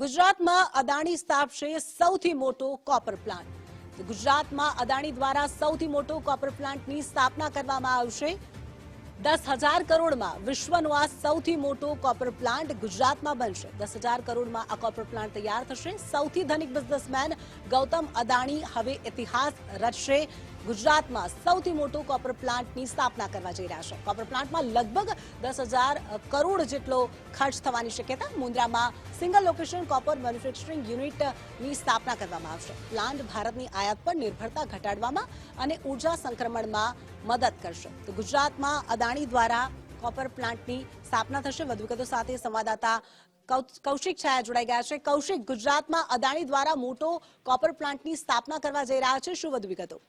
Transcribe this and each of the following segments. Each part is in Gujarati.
ગુજરાતમાં અદાણી સ્થાપશે સૌથી મોટો કોપર પ્લાન્ટ ગુજરાતમાં અદાણી દ્વારા સૌથી મોટો કોપર પ્લાન્ટની સ્થાપના કરવામાં આવશે. દસ હજાર કરોડમાં વિશ્વનો આ સૌથી મોટો કોપર પ્લાન્ટ ગુજરાતમાં બનશે. દસ હજાર કરોડમાં આ કોપર પ્લાન્ટ તૈયાર થશે. સૌથી ધનિક બિઝનેસમેન ગૌતમ અદાણી હવે ઇતિહાસ રચશે. ગુજરાતમાં સૌથી મોટો કોપર પ્લાન્ટની સ્થાપના કરવા જઈ રહ્યા છે. કોપર પ્લાન્ટમાં લગભગ દસ હજાર કરોડ જેટલો ખર્ચ થવાની શક્યતા મુન્દ્રામાં સિંગલ લોકેશન કોપર મેન્યુફેક્ચરિંગ યુનિટની સ્થાપના કરવામાં આવશે. પ્લાન્ટ ભારતની આયાત પર નિર્ભરતા ઘટાડવામાં અને ઊર્જા સંક્રમણમાં મદદ કરશે. તો ગુજરાતમાં અદાણી દ્વારા કોપર પ્લાન્ટની સ્થાપના થશે. વધુ વિગતો સાથે સંવાદદાતા કૌશિક છાયા જોડાઈ ગયા છે. કૌશિક, ગુજરાતમાં અદાણી દ્વારા મોટો કોપર પ્લાન્ટની સ્થાપના કરવા જઈ રહ્યા છે. શું વધુ વિગતો?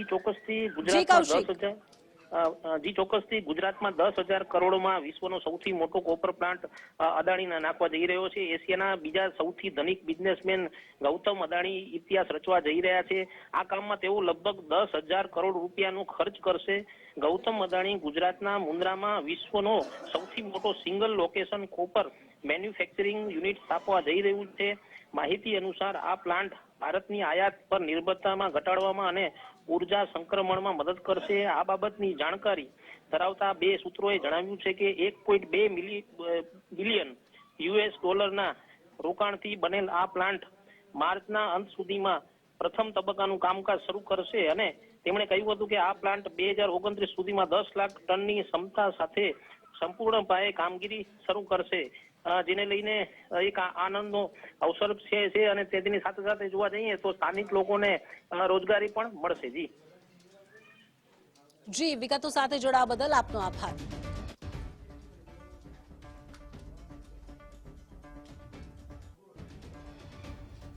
જી ચોક્કસથી ગુજરાતમાં જી ચોક્કસથી ગુજરાતમાં દસ હજાર કરોડમાં વિશ્વનો સૌથી મોટો કોપર પ્લાન્ટ અદાણીના નાખવા જઈ રહ્યો છે. એશિયાના બીજા સૌથી ધનિક બિઝનેસમેન ગૌતમ અદાણી ઇતિહાસ રચવા જઈ રહ્યા છે. આ કામમાં તેઓ લગભગ દસ હજાર કરોડ રૂપિયાનો ખર્ચ કરશે. ગૌતમ અદાણી ગુજરાતના મુન્દ્રામાં વિશ્વનો સૌથી મોટો single location copper manufacturing unit સ્થાપવા જઈ રહ્યું છે. માહિતી અનુસાર આ પ્લાન્ટ ભારતની આયાત પર નિર્ભરતામાં ઘટાડવામાં અને ઊર્જા સંક્રમણમાં મદદ કરશે. આ બાબતની જાણકારી ધરાવતા બે સૂત્રોએ જણાવ્યું છે કે એક પોઈન્ટ બે બિલિયન યુએસ ડોલરના રોકાણથી બનેલ આ પ્લાન્ટ માર્ચના અંત સુધીમાં પ્રથમ તબક્કાનું કામકાજ શરૂ કરશે અને તેમણે કહ્યું હતું કે આ પ્લાન્ટ બે હજાર ઓગણત્રીસ સુધીમાં દસ લાખ ટનની ક્ષમતા સાથે સંપૂર્ણ પાયે કામગીરી શરૂ કરશે. જેને લઈને એક આનંદનો અવસર છે અને તેની સાથે સાથે જોવા જઈએ તો સ્થાનિક લોકોને રોજગારી પણ મળશે. જી. જી, વિગતો સાથે જોડાવા બદલ આપનો આભાર.